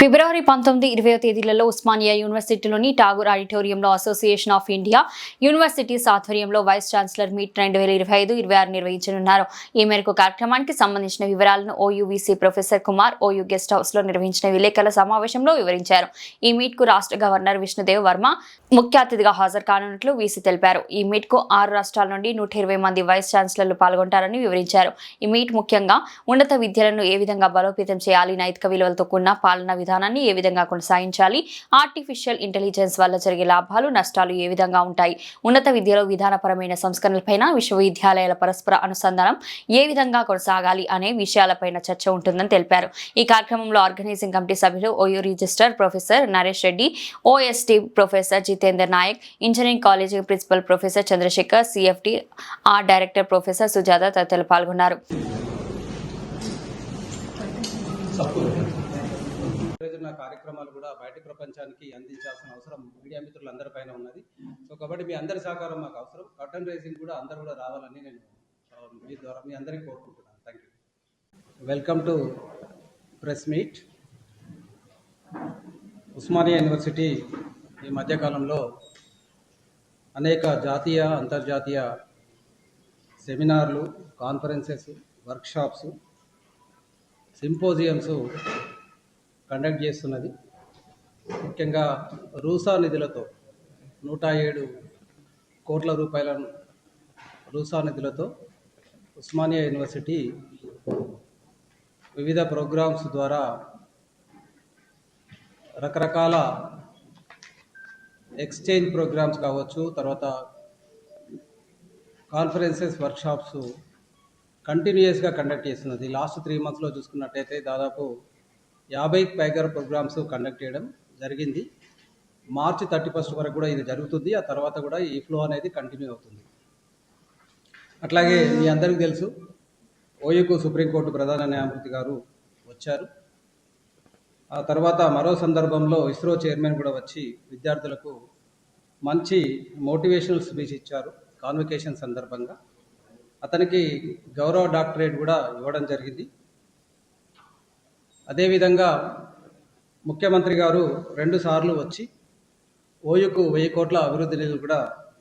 ఫిబ్రవరి పంతొమ్మిది ఇరవై తేదీలలో ఉస్మానియా యూనివర్సిటీలోని టాగూర్ ఆడిటోరియంలో అసోసియేషన్ ఆఫ్ ఇండియా యూనివర్సిటీస్ ఆధ్వర్యంలో వైస్ ఛాన్సలర్ మీట్ రెండు వేల ఇరవై ఐదు ఇరవై ఆరు నిర్వహించనున్నారు. ఈ మేరకు కార్యక్రమానికి సంబంధించిన వివరాలను OU VC professor Kumar OU guest హౌస్లో నిర్వహించిన విలేకరుల సమావేశంలో వివరించారు. ఈ మీట్కు రాష్ట్ర గవర్నర్ విష్ణుదేవ్ వర్మ ముఖ్య అతిథిగా హాజరు కానున్నట్లు వీసీ తెలిపారు. ఈ మీట్కు ఆరు రాష్ట్రాల నుండి నూట ఇరవై మంది వైస్ ఛాన్సలర్లు పాల్గొంటారని వివరించారు. ఈ మీట్ ముఖ్యంగా ఉన్నత విద్యలను ఏ విధంగా బలోపేతం చేయాలి నైతిక విలువలతో కూడిన పాలనా విధానాన్ని ఏ విధంగా కొనసాగించాలి? ఆర్టిఫిషియల్ ఇంటెలిజెన్స్ వల్ల జరిగే లాభాలు నష్టాలు ఏ విధంగా ఉంటాయి? ఉన్నత విద్యలో విధానపరమైన సంస్కరణలపైన విశ్వవిద్యాలయాల పరస్పర అనుసంధానం ఏ విధంగా కొనసాగాలి అనే విషయాలపైన చర్చ ఉంటుందని తెలిపారు. ఈ కార్యక్రమంలో ఆర్గనైజింగ్ కమిటీ సభ్యులు OU register professor Naresh Reddy OST professor Jitender Naik engineering college principal professor Chandrashekar CFT R director professor Sujatha తదితరులు పాల్గొన్నారు. కార్యక్రమాలు కూడా బయట ప్రపంచానికి అందించాల్సిన అవసరం మీడియా మిత్రులందరిపైన ఉన్నది. సో కాబట్టి మీ అందరి సహకారం మాకు అవసరం. కర్టన్ రైజింగ్ కూడా అందరు కూడా రావాలని నేను మీ ద్వారా మీ అందరికీ కోరుకుంటున్నాను. Thank you welcome to press meet Osmania university ఈ మధ్యకాలంలో అనేక జాతీయ అంతర్జాతీయ సెమినార్లు కాన్ఫరెన్సెస్ వర్క్షాప్స్ సింపోజియమ్స్ కండక్ట్ చేస్తున్నది. ముఖ్యంగా రూసా నిధులతో నూట ఏడు కోట్ల రూపాయల రూసా నిధులతో ఉస్మానియా యూనివర్సిటీ వివిధ ప్రోగ్రామ్స్ ద్వారా రకరకాల ఎక్స్చేంజ్ ప్రోగ్రామ్స్ కావచ్చు తర్వాత కాన్ఫరెన్సెస్ వర్క్షాప్స్ కంటిన్యూయస్గా కండక్ట్ చేస్తున్నది. లాస్ట్ త్రీ మంత్స్లో చూసుకున్నట్టయితే దాదాపు యాభైకి పైగా ప్రోగ్రామ్స్ కండక్ట్ చేయడం జరిగింది. మార్చి థర్టీ ఫస్ట్ వరకు కూడా ఇది జరుగుతుంది. ఆ తర్వాత కూడా ఈ ఫ్లో అనేది కంటిన్యూ అవుతుంది. అట్లాగే మీ అందరికీ తెలుసు ఓయూకు సుప్రీంకోర్టు ప్రధాన న్యాయమూర్తి గారు వచ్చారు. ఆ తర్వాత మరో సందర్భంలో ఇస్రో చైర్మన్ కూడా వచ్చి విద్యార్థులకు మంచి మోటివేషనల్ స్పీచ్ ఇచ్చారు కాన్వకేషన్ సందర్భంగా. అతనికి గౌరవ డాక్టరేట్ కూడా ఇవ్వడం జరిగింది. అదేవిధంగా ముఖ్యమంత్రి గారు రెండుసార్లు వచ్చి ఓయుకు వెయ్యి కోట్ల అభివృద్ధి నిధులు కూడా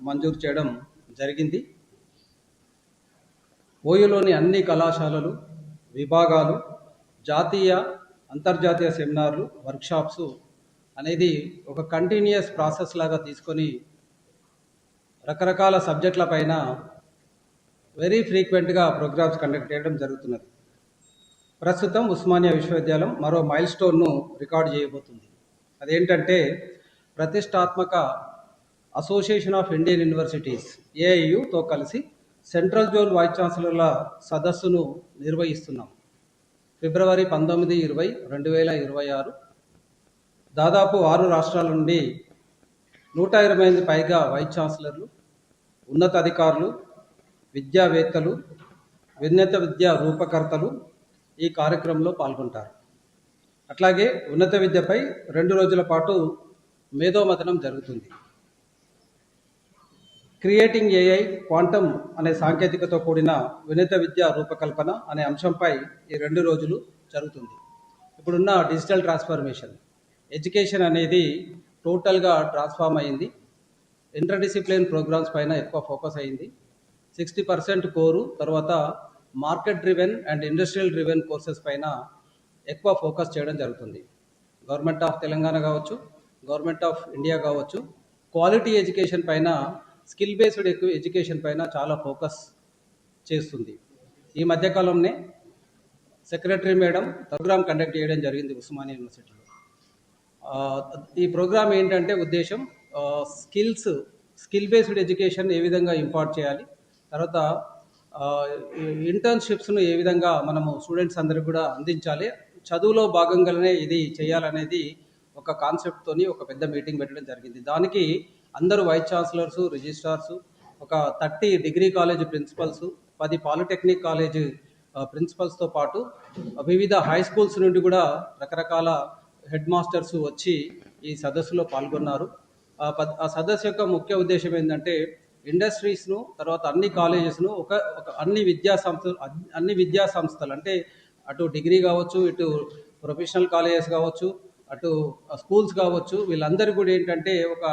మంజూరు చేయడం జరిగింది. ఓయులోని అన్ని కళాశాలలు విభాగాలు జాతీయ అంతర్జాతీయ సెమినార్లు వర్క్షాప్స్ అనేది ఒక కంటిన్యూస్ ప్రాసెస్ లాగా తీసుకొని రకరకాల సబ్జెక్టుల పైన వెరీ ఫ్రీక్వెంట్గా ప్రోగ్రామ్స్ కండక్ట్ చేయడం జరుగుతున్నది. ప్రస్తుతం ఉస్మానియా విశ్వవిద్యాలయం మరో మైల్ స్టోన్ను రికార్డు చేయబోతుంది. అదేంటంటే ప్రతిష్టాత్మక అసోసియేషన్ ఆఫ్ ఇండియన్ యూనివర్సిటీస్ ఏఐయుతో కలిసి సెంట్రల్ జోన్ వైస్ ఛాన్సలర్ల సదస్సును నిర్వహిస్తున్నాం. ఫిబ్రవరి పంతొమ్మిది ఇరవై రెండు వేల ఇరవై ఆరు. దాదాపు ఆరు రాష్ట్రాల నుండి నూట ఇరవై మంది పైగా వైస్ ఛాన్సలర్లు ఉన్నత అధికారులు విద్యావేత్తలు విన్నత విద్యా రూపకర్తలు ఈ కార్యక్రమంలో పాల్గొంటారు. అట్లాగే ఉన్నత విద్యపై రెండు రోజుల పాటు మేధోమథనం జరుగుతుంది. క్రియేటింగ్ ఏఐ క్వాంటమ్ అనే సాంకేతికతో కూడిన ఉన్నత విద్య రూపకల్పన అనే అంశంపై ఈ రెండు రోజులు జరుగుతుంది. ఇప్పుడున్న డిజిటల్ ట్రాన్స్ఫర్మేషన్ ఎడ్యుకేషన్ అనేది టోటల్గా ట్రాన్స్ఫార్మ్ అయింది. ఇంటర్ డిసిప్లిన్ ప్రోగ్రామ్స్ పైన ఎక్కువ ఫోకస్ అయింది. సిక్స్టీ పర్సెంట్ కోరు తర్వాత market driven and industrial driven courses పైన ఎక్కువ ఫోకస్ చేయడం జరుగుతుంది. గవర్నమెంట్ ఆఫ్ తెలంగాణ కావచ్చు గవర్నమెంట్ ఆఫ్ ఇండియా కావచ్చు క్వాలిటీ ఎడ్యుకేషన్ పైన స్కిల్ బేస్డ్ ఎడ్యుకేషన్ పైన చాలా ఫోకస్ చేస్తుంది. ఈ మధ్యకాలంలో సెక్రటరీ మేడం ప్రోగ్రామ్ కండక్ట్ చేయడం జరిగింది ఉస్మానియా యూనివర్సిటీలో ఈ ప్రోగ్రామ్ ఏంటంటే ఉద్దేశం స్కిల్స్ స్కిల్ బేస్డ్ ఎడ్యుకేషన్ ఏ విధంగా ఇంపార్ట్ చేయాలి తర్వాత ఇంటర్న్షిప్స్ను ఏ విధంగా మనము స్టూడెంట్స్ అందరికి కూడా అందించాలి? చదువులో భాగంగానే ఇది చేయాలనేది ఒక కాన్సెప్ట్తోని ఒక పెద్ద మీటింగ్ పెట్టడం జరిగింది. దానికి అందరూ వైస్ ఛాన్సలర్స్ రిజిస్ట్రార్స్ ఒక థర్టీ డిగ్రీ కాలేజ్ ప్రిన్సిపల్స్ పది పాలిటెక్నిక్ కాలేజ్ ప్రిన్సిపల్స్తో పాటు వివిధ హై స్కూల్స్ నుండి కూడా రకరకాల హెడ్ మాస్టర్స్ వచ్చి ఈ సదస్సులో పాల్గొన్నారు. ఆ ఆ సదస్సు యొక్క ముఖ్య ఉద్దేశం ఏంటంటే ఇండస్ట్రీస్ను తర్వాత అన్ని కాలేజెస్ను ఒక ఒక అన్ని విద్యా సంస్థలు అన్ని విద్యా సంస్థలు అంటే అటు డిగ్రీ కావచ్చు ఇటు ప్రొఫెషనల్ కాలేజెస్ కావచ్చు అటు స్కూల్స్ కావచ్చు వీళ్ళందరూ కూడా ఏంటంటే ఒక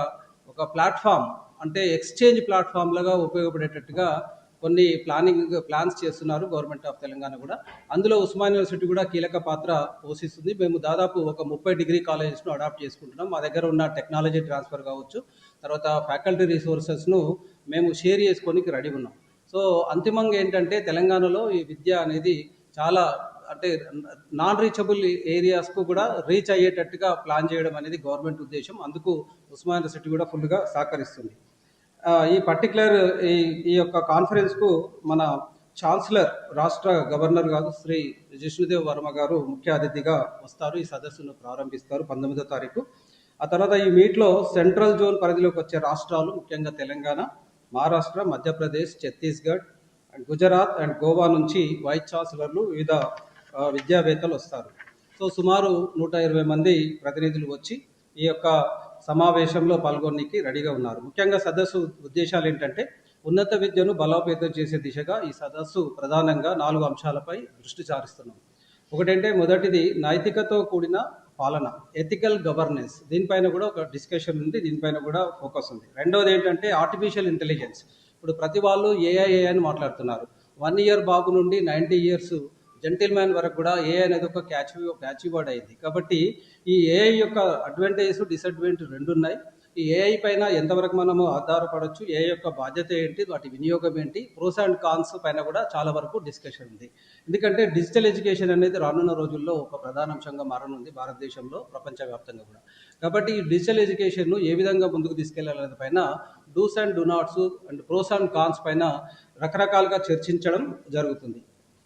ఒక ప్లాట్ఫామ్ అంటే ఎక్స్చేంజ్ ప్లాట్ఫామ్ లాగా ఉపయోగపడేటట్టుగా కొన్ని ప్లానింగ్ ప్లాన్స్ చేస్తున్నారు గవర్నమెంట్ ఆఫ్ తెలంగాణ కూడా. అందులో ఉస్మాన్ యూనివర్సిటీ కూడా కీలక పాత్ర పోషిస్తుంది. మేము దాదాపు ఒక ముప్పై డిగ్రీ కాలేజెస్ను అడాప్ట్ చేసుకుంటున్నాం. మా దగ్గర ఉన్న టెక్నాలజీ ట్రాన్స్ఫర్ కావచ్చు తర్వాత ఫ్యాకల్టీ రిసోర్సెస్ను మేము షేర్ చేసుకోనికి రెడీ ఉన్నాం. సో అంతిమంగా ఏంటంటే తెలంగాణలో ఈ విద్య అనేది చాలా అంటే నాన్ రీచబుల్ ఏరియాస్కు కూడా రీచ్ అయ్యేటట్టుగా ప్లాన్ చేయడం అనేది గవర్నమెంట్ ఉద్దేశం. అందుకు ఉస్మాన్ యూనివర్సిటీ కూడా ఫుల్గా సహకరిస్తుంది. ఈ పర్టికులర్ ఈ ఈ యొక్క కాన్ఫరెన్స్కు మన ఛాన్సలర్ రాష్ట్ర గవర్నర్ గారు శ్రీ జిష్ణుదేవ్ వర్మ గారు ముఖ్య అతిథిగా వస్తారు. ఈ సదస్సును ప్రారంభిస్తారు పంతొమ్మిదో తారీఖు. ఆ తర్వాత ఈ మీట్లో సెంట్రల్ జోన్ పరిధిలోకి వచ్చే రాష్ట్రాలు ముఖ్యంగా తెలంగాణ మహారాష్ట్ర మధ్యప్రదేశ్ ఛత్తీస్గఢ్ అండ్ గుజరాత్ అండ్ గోవా నుంచి వైస్ ఛాన్సలర్లు వివిధ విద్యావేత్తలు వస్తారు. సో సుమారు నూట ఇరవై మంది ప్రతినిధులు వచ్చి ఈ యొక్క సమావేశంలో పాల్గొనడానికి రెడీగా ఉన్నారు. ముఖ్యంగా సదస్సు ఉద్దేశాలు ఏంటంటే ఉన్నత విద్యను బలోపేతం చేసే దిశగా ఈ సదస్సు ప్రధానంగా నాలుగు అంశాలపై దృష్టి సారిస్తున్నాం. ఒకటంటే మొదటిది నైతికతో కూడిన పాలన ఎథికల్ గవర్నెన్స్ దీనిపైన కూడా ఒక డిస్కషన్ ఉంది దీనిపైన కూడా ఫోకస్ ఉంది. రెండవది ఏంటంటే ఆర్టిఫిషియల్ ఇంటెలిజెన్స్ ఇప్పుడు ప్రతి వాళ్ళు ఏఐఏ అని మాట్లాడుతున్నారు. వన్ ఇయర్ బాబు నుండి నైంటీ ఇయర్స్ జెంటిల్ మ్యాన్ వరకు కూడా ఏఐ అనేది ఒక క్యాచ్ క్యాచ్ వర్డ్ అయింది. కాబట్టి ఈ ఏఐ యొక్క అడ్వాంటేజెస్ డిసడ్వాంటేజ్ రెండు ఉన్నాయి ఈ ఏఐ పైన ఎంతవరకు మనము ఆధారపడవచ్చు ఏఐ యొక్క బాధ్యత ఏంటి? వాటి వినియోగం ఏంటి? ప్రోస్ అండ్ కాన్స్ పైన కూడా చాలా వరకు డిస్కషన్ ఉంది. ఎందుకంటే డిజిటల్ ఎడ్యుకేషన్ అనేది రానున్న రోజుల్లో ఒక ప్రధాన అంశంగా మారనుంది భారతదేశంలో ప్రపంచవ్యాప్తంగా కూడా. కాబట్టి ఈ డిజిటల్ ఎడ్యుకేషన్ను ఏ విధంగా ముందుకు తీసుకెళ్ళాలనే పైన dos and do nots and pros and cons పైన రకరకాలుగా చర్చించడం జరుగుతుంది.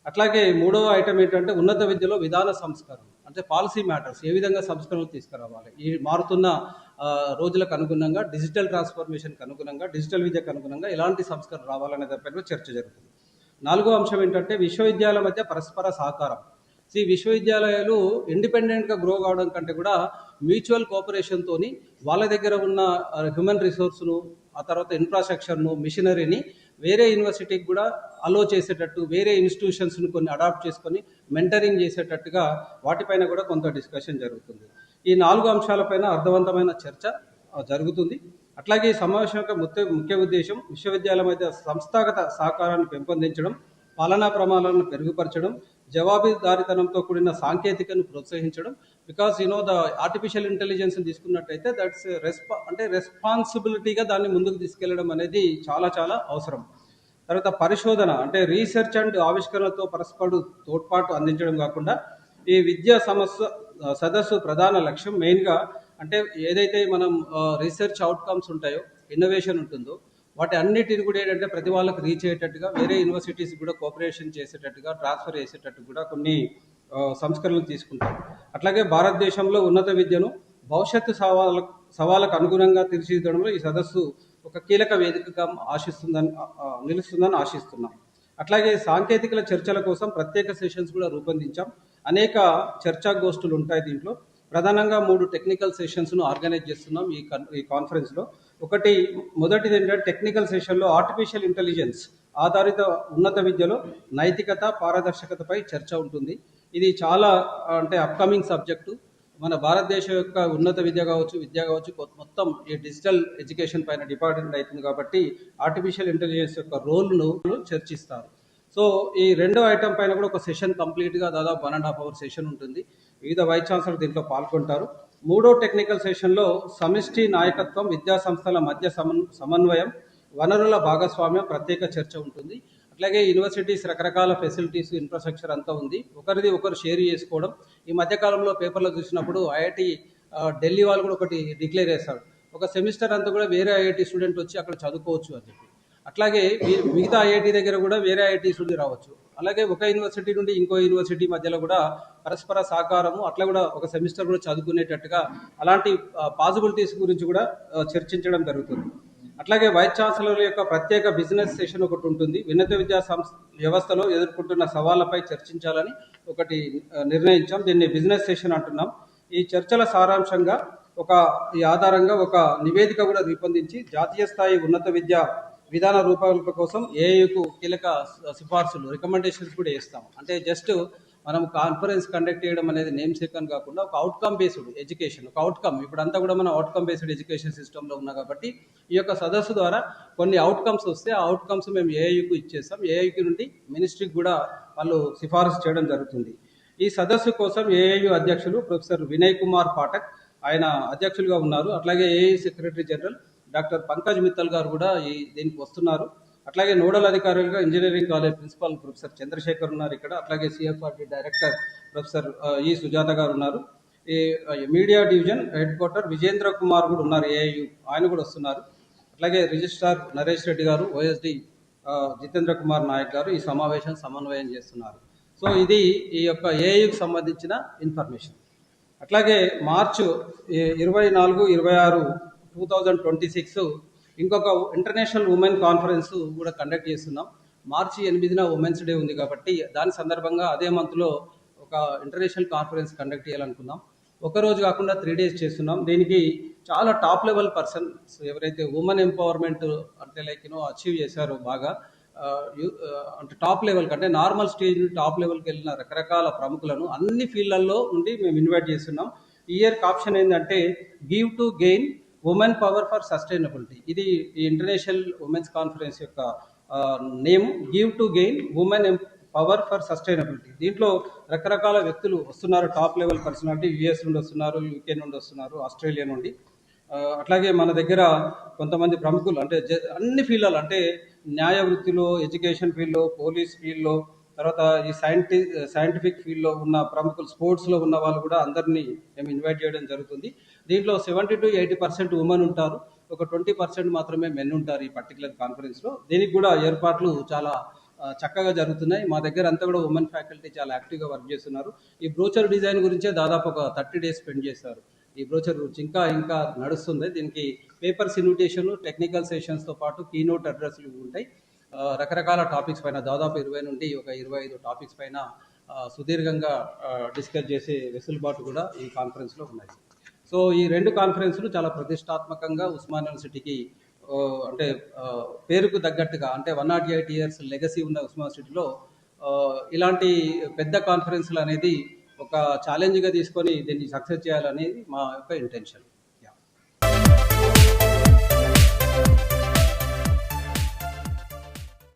అట్లాగే మూడవ ఐటమ్ ఏంటంటే ఉన్నత విద్యలో విధాన సంస్కరణ అంటే పాలసీ మ్యాటర్స్ ఏ విధంగా సంస్కరణలు తీసుకురావాలి? ఈ మారుతున్న రోజులకు అనుగుణంగా డిజిటల్ ట్రాన్స్ఫర్మేషన్కి అనుగుణంగా డిజిటల్ విద్యకు అనుగుణంగా ఎలాంటి సంస్కరణ రావాలనే దానిపైన చర్చ జరుగుతుంది. నాలుగో అంశం ఏంటంటే విశ్వవిద్యాలయాల మధ్య పరస్పర సహకారం. ఈ విశ్వవిద్యాలయాలు ఇండిపెండెంట్గా గ్రో కావడం కంటే కూడా మ్యూచువల్ కోఆపరేషన్తోని వాళ్ళ దగ్గర ఉన్న హ్యూమన్ రిసోర్స్ను ఆ తర్వాత ఇన్ఫ్రాస్ట్రక్చర్ను మిషనరీని వేరే యూనివర్సిటీకి కూడా అలో చేసేటట్టు వేరే ఇన్స్టిట్యూషన్స్ను కొన్ని అడాప్ట్ చేసుకొని మెంటరింగ్ చేసేటట్టుగా వాటిపైన కూడా కొంత డిస్కషన్ జరుగుతుంది. ఈ నాలుగు అంశాలపైన అర్థవంతమైన చర్చ జరుగుతుంది. అట్లాగే ఈ సమావేశం యొక్క ముఖ్య ముఖ్య ఉద్దేశం విశ్వవిద్యాలయం మధ్య సంస్థాగత సహకారాన్ని పెంపొందించడం పాలనా ప్రమాణాలను మెరుగుపరచడం జవాబుదారితనంతో కూడిన సాంకేతికను ప్రోత్సహించడం. Because you know the artificial intelligence తీసుకున్నట్టయితే దట్స్ రెస్పా అంటే రెస్పాన్సిబిలిటీగా దాన్ని ముందుకు తీసుకెళ్ళడం అనేది చాలా చాలా అవసరం. తర్వాత పరిశోధన అంటే రీసెర్చ్ అండ్ ఆవిష్కరణతో పరస్పర తోడ్పాటు అందించడం కాకుండా ఈ విద్యా సమస్య సదస్సు ప్రధాన లక్ష్యం మెయిన్గా అంటే ఏదైతే మనం రీసెర్చ్ అవుట్కమ్స్ ఉంటాయో ఇన్నోవేషన్ ఉంటుందో వాటి అన్నిటిని కూడా ఏంటంటే ప్రతి వాళ్ళకి రీచ్ అయ్యేటట్టుగా వేరే యూనివర్సిటీస్ కూడా కోఆపరేషన్ చేసేటట్టుగా ట్రాన్స్ఫర్ చేసేటట్టు కూడా కొన్ని సంస్కరణలు తీసుకుంటాం అట్లాగే భారతదేశంలో ఉన్నత విద్యను భవిష్యత్తు సవాళ్ళ సవాళ్ళకు అనుగుణంగా తీర్చిదిద్దడంలో ఈ సదస్సు ఒక కీలక వేదికగా ఆశిస్తుందని నిలుస్తుందని ఆశిస్తున్నాం. అట్లాగే సాంకేతికల చర్చల కోసం ప్రత్యేక సెషన్స్ కూడా రూపొందించాం. అనేక చర్చా గోష్ఠులు ఉంటాయి దీంట్లో. ప్రధానంగా మూడు టెక్నికల్ సెషన్స్ను ఆర్గనైజ్ చేస్తున్నాం ఈ కన్ ఈ కాన్ఫరెన్స్లో ఒకటి మొదటిది ఏంటంటే టెక్నికల్ సెషన్లో ఆర్టిఫిషియల్ ఇంటెలిజెన్స్ ఆధారిత ఉన్నత విద్యలో నైతికత పారదర్శకతపై చర్చ ఉంటుంది. ఇది చాలా అంటే అప్కమింగ్ సబ్జెక్టు మన భారతదేశం యొక్క ఉన్నత విద్య కావచ్చు విద్య కావచ్చు మొత్తం ఈ డిజిటల్ ఎడ్యుకేషన్ పైన డిపార్ట్మెంట్ అవుతుంది కాబట్టి ఆర్టిఫిషియల్ ఇంటెలిజెన్స్ యొక్క రోల్ను చర్చిస్తారు. సో ఈ రెండో ఐటమ్ పైన కూడా ఒక సెషన్ కంప్లీట్గా దాదాపు one and half hour session ఉంటుంది. వివిధ వైస్ ఛాన్సలర్ దీంట్లో పాల్గొంటారు. మూడో టెక్నికల్ సెషన్లో సమిష్టి నాయకత్వం విద్యా సంస్థల మధ్య సమన్ సమన్వయం వనరుల భాగస్వామ్యం ప్రత్యేక చర్చ ఉంటుంది. అట్లాగే యూనివర్సిటీస్ రకరకాల ఫెసిలిటీస్ ఇన్ఫ్రాస్ట్రక్చర్ అంతా ఉంది. ఒకరిది ఒకరు షేర్ చేసుకోవడం. ఈ మధ్యకాలంలో పేపర్లో చూసినప్పుడు ఐఐటి ఢిల్లీ వాళ్ళు కూడా ఒకటి డిక్లేర్ చేస్తారు ఒక సెమిస్టర్ అంతా కూడా వేరే ఐఐటి స్టూడెంట్ వచ్చి అక్కడ చదువుకోవచ్చు అని చెప్పి. అట్లాగే మిగతా ఐఐటి దగ్గర కూడా వేరే ఐఐటి నుండి రావచ్చు. అలాగే ఒక యూనివర్సిటీ నుండి ఇంకో యూనివర్సిటీ మధ్యలో కూడా పరస్పర సహకారము అట్లా కూడా ఒక సెమిస్టర్ కూడా చదువుకునేటట్టుగా అలాంటి పాసిబిలిటీస్ గురించి కూడా చర్చించడం జరుగుతుంది. అట్లాగే వైస్ ఛాన్సలర్ యొక్క ప్రత్యేక బిజినెస్ సెషన్ ఒకటి ఉంటుంది. ఉన్నత విద్యా సంస్థ వ్యవస్థలో ఎదుర్కొంటున్న సవాళ్ళపై చర్చించాలని ఒకటి నిర్ణయించాం. దీన్ని బిజినెస్ సెషన్ అంటున్నాం. ఈ చర్చల సారాంశంగా ఒక ఈ ఆధారంగా ఒక నివేదిక కూడా రూపొందించి జాతీయ స్థాయి ఉన్నత విద్య విధాన రూపకల్పన కోసం ఏఐకు కీలక సిఫార్సులు రికమెండేషన్స్ కూడా ఇస్తాం అంటే జస్ట్ మనం కాన్ఫరెన్స్ కండక్ట్ చేయడం అనేది నేమ్ సేక్ అని కాకుండా ఒక అవుట్కమ్ బేస్డ్ ఎడ్యుకేషన్ ఒక అవుట్కమ్ ఇప్పుడు అంతా కూడా మనం అవుట్కమ్ బేస్డ్ ఎడ్యుకేషన్ సిస్టంలో ఉన్నా కాబట్టి ఈ యొక్క సదస్సు ద్వారా కొన్ని అవుట్కమ్స్ వస్తే ఆ అవుట్కమ్స్ మేము ఏఐకు ఇచ్చేస్తాం. ఏఐకి నుండి మినిస్ట్రీకి కూడా వాళ్ళు సిఫారసు చేయడం జరుగుతుంది. ఈ సదస్సు కోసం ఏఐయు అధ్యక్షులు ప్రొఫెసర్ వినయ్ కుమార్ పాఠక్ ఆయన అధ్యక్షులుగా ఉన్నారు. అట్లాగే AI secretary general doctor Pankaj Mittal garu కూడా ఈ దీనికి వస్తున్నారు. అట్లాగే నోడల్ అధికారులుగా engineering college principal professor Chandrashekar ఉన్నారు ఇక్కడ. అట్లాగే సిఎఫ్ఆర్టీ డైరెక్టర్ ప్రొఫెసర్ ఈ సుజాత గారు ఉన్నారు. ఈ media division head quarter Vijendra Kumar కూడా ఉన్నారు ఏఐయు. ఆయన కూడా వస్తున్నారు. అట్లాగే రిజిస్ట్రార్ నరేష్ రెడ్డి గారు ఓఎస్డి జితేంద్ర కుమార్ నాయక్ గారు ఈ సమావేశం సమన్వయం చేస్తున్నారు. సో ఇది ఈ యొక్క ఏఐకి సంబంధించిన ఇన్ఫర్మేషన్. అట్లాగే మార్చు ఇరవై నాలుగు ఇరవై ఆరు టూ థౌజండ్ ట్వంటీ సిక్స్ ఇంకొక ఇంటర్నేషనల్ ఉమెన్ కాన్ఫరెన్స్ కూడా కండక్ట్ చేస్తున్నాం. మార్చి ఎనిమిదిన ఉమెన్స్ డే ఉంది కాబట్టి దాని సందర్భంగా అదే మంత్లో ఒక ఇంటర్నేషనల్ కాన్ఫరెన్స్ కండక్ట్ చేయాలనుకున్నాం. ఒక రోజు కాకుండా త్రీ డేస్ చేస్తున్నాం. దీనికి చాలా టాప్ లెవెల్ పర్సన్స్ ఎవరైతే ఉమెన్ ఎంపవర్మెంట్ అంటే లైక్ యూనో అచీవ్ చేశారో బాగా అంటే టాప్ లెవెల్ కంటే నార్మల్ స్టేజ్ నుండి టాప్ లెవెల్కి వెళ్ళిన రకరకాల ప్రముఖులను అన్ని ఫీల్డ్లలో నుండి మేము ఇన్వైట్ చేస్తున్నాం. ఈ ఇయర్ ఆప్షన్ ఏంటంటే give to gain women power for sustainability. ఇది ఈ ఇంటర్నేషనల్ ఉమెన్స్ కాన్ఫరెన్స్ యొక్క name. Give to gain women power for sustainability. దీంట్లో రకరకాల వ్యక్తులు వస్తున్నారు. టాప్ లెవెల్ పర్సనాలిటీ యుఎస్ నుండి వస్తున్నారు యూకే నుండి వస్తున్నారు ఆస్ట్రేలియా నుండి. అట్లాగే మన దగ్గర కొంతమంది ప్రముఖులు అంటే జ- అన్ని ఫీల్డ్లు అంటే న్యాయ వృత్తిలో ఎడ్యుకేషన్ ఫీల్డ్లో పోలీస్ ఫీల్డ్లో తర్వాత ఈ సైంటి సైంటిఫిక్ ఫీల్డ్లో ఉన్న ప్రముఖులు స్పోర్ట్స్లో ఉన్న వాళ్ళు కూడా అందరినీ మేము ఇన్వైట్ చేయడం జరుగుతుంది. దీంట్లో seventy to eighty percent women ఉంటారు. ఒక ట్వంటీ పర్సెంట్ మాత్రమే మెన్ ఉంటారు ఈ పర్టికులర్ కాన్ఫరెన్స్లో దీనికి కూడా ఏర్పాట్లు చాలా చక్కగా జరుగుతున్నాయి. మా దగ్గర అంతా కూడా ఉమెన్ ఫ్యాకల్టీ చాలా యాక్టివ్గా వర్క్ చేస్తున్నారు. ఈ బ్రోచర్ డిజైన్ గురించే దాదాపు ఒక థర్టీ డేస్ స్పెండ్ చేస్తారు. ఈ బ్రోచర్ గురించి ఇంకా ఇంకా నడుస్తుంది. దీనికి పేపర్స్ ఇన్విటేషన్ టెక్నికల్ సెషన్స్తో పాటు కీనోట్ అడ్రస్లు ఉంటాయి. రకరకాల టాపిక్స్ పైన దాదాపు ఇరవై నుండి ఒక ఇరవై ఐదు టాపిక్స్ పైన సుదీర్ఘంగా డిస్కస్ చేసే వెసులుబాటు కూడా ఈ కాన్ఫరెన్స్లో ఉన్నాయి. సో ఈ రెండు కాన్ఫరెన్సులు చాలా ప్రతిష్టాత్మకంగా ఉస్మాన్ యూనివర్సిటీకి అంటే పేరుకు తగ్గట్టుగా అంటే one nought eight years legacy ఉన్న ఉస్మాన్ సిటీలో ఇలాంటి పెద్ద కాన్ఫరెన్స్లు అనేది ఒక ఛాలెంజ్గా తీసుకొని దీన్ని సక్సెస్ చేయాలనేది మా యొక్క ఇంటెన్షన్